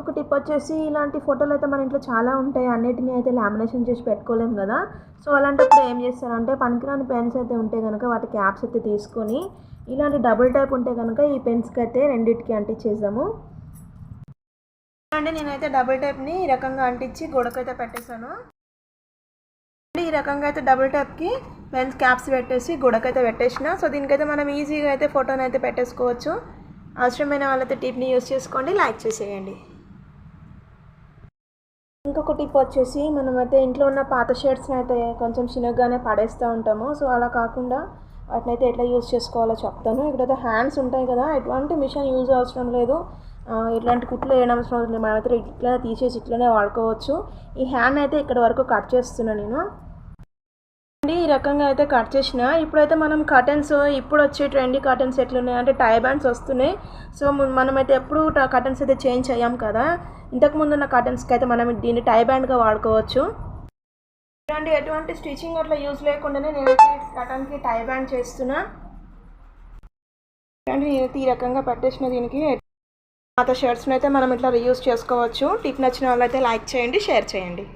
ఒక టిప్ వచ్చేసి ఇలాంటి ఫోటోలు అయితే మన ఇంట్లో చాలా ఉంటాయి. అన్నిటిని అయితే లామినేషన్ చేసి పెట్టుకోలేము కదా. సో అలాంటప్పుడు ఏం చేస్తారంటే పనికిరాని పెన్స్ అయితే ఉంటే కనుక వాటి క్యాప్స్ అయితే తీసుకొని ఇలాంటి డబుల్ టైప్ ఉంటే కనుక ఈ పెన్స్కి అయితే రెండింటికి అంటించేద్దాము అండి నేనైతే డబుల్ టైప్ని ఈ రకంగా అంటించి గొడకైతే పెట్టేశాను. ఈ రకంగా అయితే డబుల్ టైప్కి పెన్స్ క్యాప్స్ పెట్టేసి గొడకైతే పెట్టేసిన. సో దీనికైతే మనం ఈజీగా అయితే ఫోటోని అయితే పెట్టేసుకోవచ్చు. అవసరమైన వాళ్ళైతే టిప్ని యూస్ చేసుకోండి లైక్ చేసేయండి. ఇంకొక టిప్ వచ్చేసి మనమైతే ఇంట్లో ఉన్న పాత షర్ట్స్ని అయితే కొంచెం చిన్నగానే పడేస్తూ ఉంటాము. సో అలా కాకుండా వాటిని అయితే ఎట్లా యూజ్ చేసుకోవాలో చెప్తాను. ఇక్కడైతే హ్యాండ్స్ ఉంటాయి కదా ఎటువంటి మిషన్ యూజ్ అవసరం లేదు. ఇట్లాంటి కుట్లు వేయడం అవసరం లేదు. మనమైతే ఇట్లనే తీసేసి ఇట్లనే వాడుకోవచ్చు. ఈ హ్యాండ్ అయితే ఇక్కడ వరకు కట్ చేస్తున్నాను నేను. అండి ఈ రకంగా అయితే కట్ చేసిన. ఇప్పుడైతే మనం కర్టన్స్ ఇప్పుడు వచ్చే ట్రెండీ కటన్స్ ఎట్లున్నాయి అంటే టై బ్యాండ్స్ వస్తున్నాయి. సో మనమైతే ఎప్పుడు కర్టన్స్ అయితే చేంజ్ అయ్యాం కదా. ఇంతకు ముందు ఉన్న అయితే మనం దీన్ని టై బ్యాండ్గా వాడుకోవచ్చు. ఇలాంటి ఎటువంటి స్టిచ్చింగ్ అట్లా యూజ్ లేకుండానే నేనైతే కటన్కి టై బ్యాండ్ చేస్తున్నా. చూడండి నేనైతే ఈ రకంగా పట్టేసిన దీనికి. పాత షర్ట్స్ని అయితే మనం ఇట్లా రీయూజ్ చేసుకోవచ్చు. టిప్ నచ్చిన వాళ్ళైతే లైక్ చేయండి షేర్ చేయండి.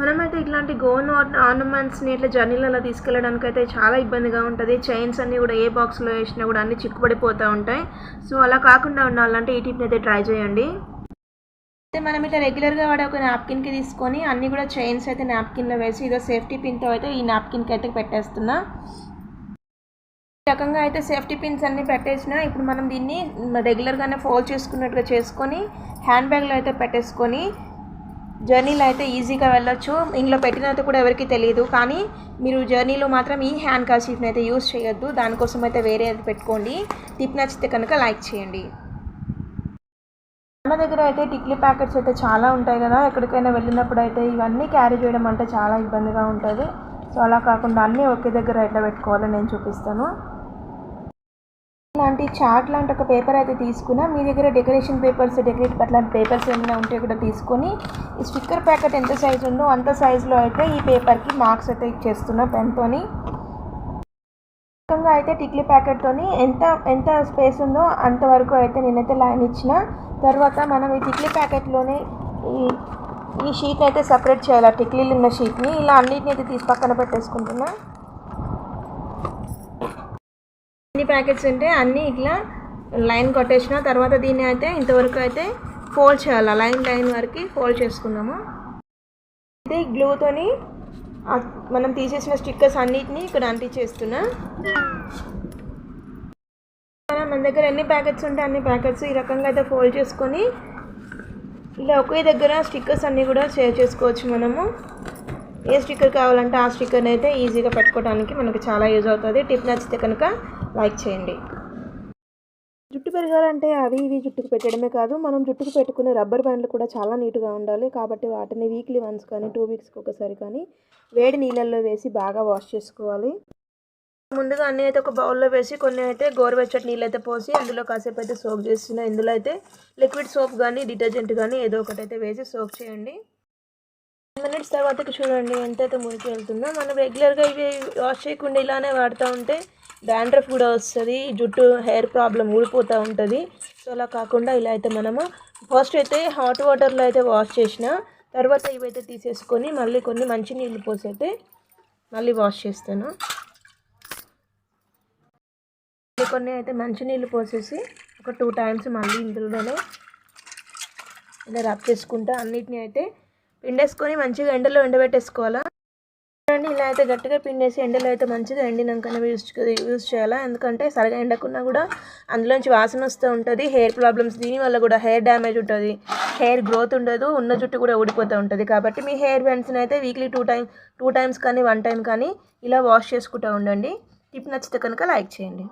మనమైతే ఇట్లాంటి గోన్ ఆర్నమెంట్స్ని ఇట్లా జర్నీలలో తీసుకెళ్ళడానికి అయితే చాలా ఇబ్బందిగా ఉంటుంది. చైన్స్ అన్నీ కూడా ఏ బాక్స్లో వేసినా కూడా అన్నీ చిక్కుపడిపోతూ ఉంటాయి. సో అలా కాకుండా ఉండాలంటే ఈ టిప్ని అయితే ట్రై చేయండి. అయితే మనం ఇట్లా రెగ్యులర్గా వాడే ఒక నాప్కిన్కి తీసుకొని అన్నీ కూడా చైన్స్ అయితే నాప్కిన్లో వేసి ఇదో సేఫ్టీ పిన్తో అయితే ఈ నాప్కిన్కి అయితే పెట్టేస్తున్నా. ఈ రకంగా అయితే సేఫ్టీ పిన్స్ అన్నీ పెట్టేసిన ఇప్పుడు మనం దీన్ని రెగ్యులర్గానే ఫోల్డ్ చేసుకున్నట్టుగా చేసుకొని హ్యాండ్ బ్యాగ్లో అయితే పెట్టేసుకొని జర్నీలో అయితే ఈజీగా వెళ్ళొచ్చు. ఇంట్లో పెట్టినట్టు కూడా ఎవరికి తెలియదు. కానీ మీరు జర్నీలో మాత్రం ఈ హ్యాండ్ కర్చీఫ్ని అయితే యూస్ చేయొద్దు. దానికోసం అయితే వేరే అది పెట్టుకోండి. టిప్ నచ్చితే కనుక లైక్ చేయండి. మన దగ్గర అయితే టిక్లీ ప్యాకెట్స్ అయితే చాలా ఉంటాయి కదా. ఎక్కడికైనా వెళ్ళినప్పుడు అయితే ఇవన్నీ క్యారీ చేయడం అంటే చాలా ఇబ్బందిగా ఉంటుంది. సో అలా కాకుండా అన్నీ ఒకే దగ్గర ఎట్లా పెట్టుకోవాలో నేను చూపిస్తాను. ఇలాంటి చార్ట్ లాంటి ఒక పేపర్ అయితే తీసుకున్నా మీ దగ్గర డెకరేషన్ పేపర్స్ డెకరేట్ అట్లాంటి పేపర్స్ ఏమైనా ఉంటే కూడా తీసుకొని ఈ స్టిక్కర్ ప్యాకెట్ ఎంత సైజు ఉందో అంత సైజులో అయితే ఈ పేపర్కి మార్క్స్ అయితే ఇచ్చేస్తున్నా పెన్తోని. రకంగా అయితే టిక్లీ ప్యాకెట్తోని ఎంత ఎంత స్పేస్ ఉందో అంతవరకు అయితే నేనైతే లైన్ ఇచ్చిన. తర్వాత మనం ఈ టిక్లీ ప్యాకెట్లోనే ఈ ఈ షీట్ అయితే సపరేట్ చేయాలి టిక్లీలు ఉన్న షీట్ని. ఇలా అన్నిటిని అయితే తీసి పక్కన పెట్టేసుకుంటున్నా. ఎన్ని ప్యాకెట్స్ ఉంటే అన్నీ ఇట్లా లైన్ కొట్టేసిన తర్వాత దీన్ని అయితే ఇంతవరకు అయితే ఫోల్డ్ చేయాలి? లైన్ లైన్ వరకు ఫోల్డ్ చేసుకున్నాము. అయితే గ్లూతోని మనం తీసేసిన స్టిక్కర్స్ అన్నిటిని ఇక్కడ అంటించేస్తున్నా. మన దగ్గర ఎన్ని ప్యాకెట్స్ ఉంటే అన్ని ప్యాకెట్స్ ఈ రకంగా అయితే ఫోల్డ్ చేసుకొని ఇలా ఒకే దగ్గర స్టిక్కర్స్ అన్నీ కూడా షేర్ చేసుకోవచ్చు మనము. ఏ స్టిక్కర్ కావాలంటే ఆ స్టిక్కర్ని అయితే ఈజీగా పెట్టుకోవడానికి మనకు చాలా యూజ్ అవుతుంది. టిప్ నచ్చితే కనుక లైక్ చేయండి. జుట్టు పెరగాలంటే అవి ఇవి జుట్టుకు పెట్టడమే కాదు మనం జుట్టుకు పెట్టుకునే రబ్బర్ బ్యాండ్లు కూడా చాలా నీట్గా ఉండాలి. కాబట్టి వాటిని వీక్లీ వన్స్ కానీ టూ వీక్స్కి ఒకసారి కానీ వేడి నీళ్ళల్లో వేసి బాగా వాష్ చేసుకోవాలి. ముందుగా అన్నీ అయితే ఒక బౌల్లో వేసి కొన్ని అయితే గోరువెచ్చటి నీళ్ళు అయితే పోసి అందులో కాసేపు అయితే సోప్ చేస్తున్నా ఇందులో అయితే లిక్విడ్ సోప్ కానీ డిటర్జెంట్ కానీ ఏదో ఒకటి అయితే వేసి సోప్ చేయండి. మినిట్స్ తర్వాతకి చూడండి ఎంతైతే మురికి వెళ్తుందో. మనం రెగ్యులర్గా ఇవి వాష్ చేయకుండా ఇలానే వాడుతూ ఉంటే డాండ్రఫ్ కూడా వస్తుంది జుట్టు హెయిర్ ప్రాబ్లం ఊడిపోతూ ఉంటుంది. సో అలా కాకుండా ఇలా అయితే మనము ఫస్ట్ అయితే హాట్ వాటర్లో అయితే వాష్ చేసిన తర్వాత ఇవైతే తీసేసుకొని మళ్ళీ కొన్ని మంచి నీళ్ళు పోసి అయితే మళ్ళీ వాష్ చేస్తాను. కొన్ని అయితే మంచి నీళ్ళు పోసేసి ఒక టూ టైమ్స్ మళ్ళీ ఇందులోనే ఇలా రబ్ చేసుకుంటా. అన్నిటిని అయితే పిండేసుకొని మంచిగా ఎండలో ఎండబెట్టేసుకోవాలా? చూడండి ఇలా అయితే గట్టిగా పిండేసి ఎండలో అయితే మంచిగా ఎండినాకనే యూజ్ యూజ్ చేయాలా? ఎందుకంటే సరిగా ఎండకున్నా కూడా అందులోంచి వాసన వస్తూ ఉంటుంది హెయిర్ ప్రాబ్లమ్స్ దీనివల్ల కూడా హెయిర్ డ్యామేజ్ ఉంటుంది హెయిర్ గ్రోత్ ఉండదు ఉన్న జుట్టు కూడా ఊడిపోతూ ఉంటుంది. కాబట్టి మీ హెయిర్ బ్యాండ్స్ని అయితే weekly two time two times కానీ వన్ టైం కానీ ఇలా వాష్ చేసుకుంటూ ఉండండి. టిప్ నచ్చితే కనుక లైక్ చేయండి.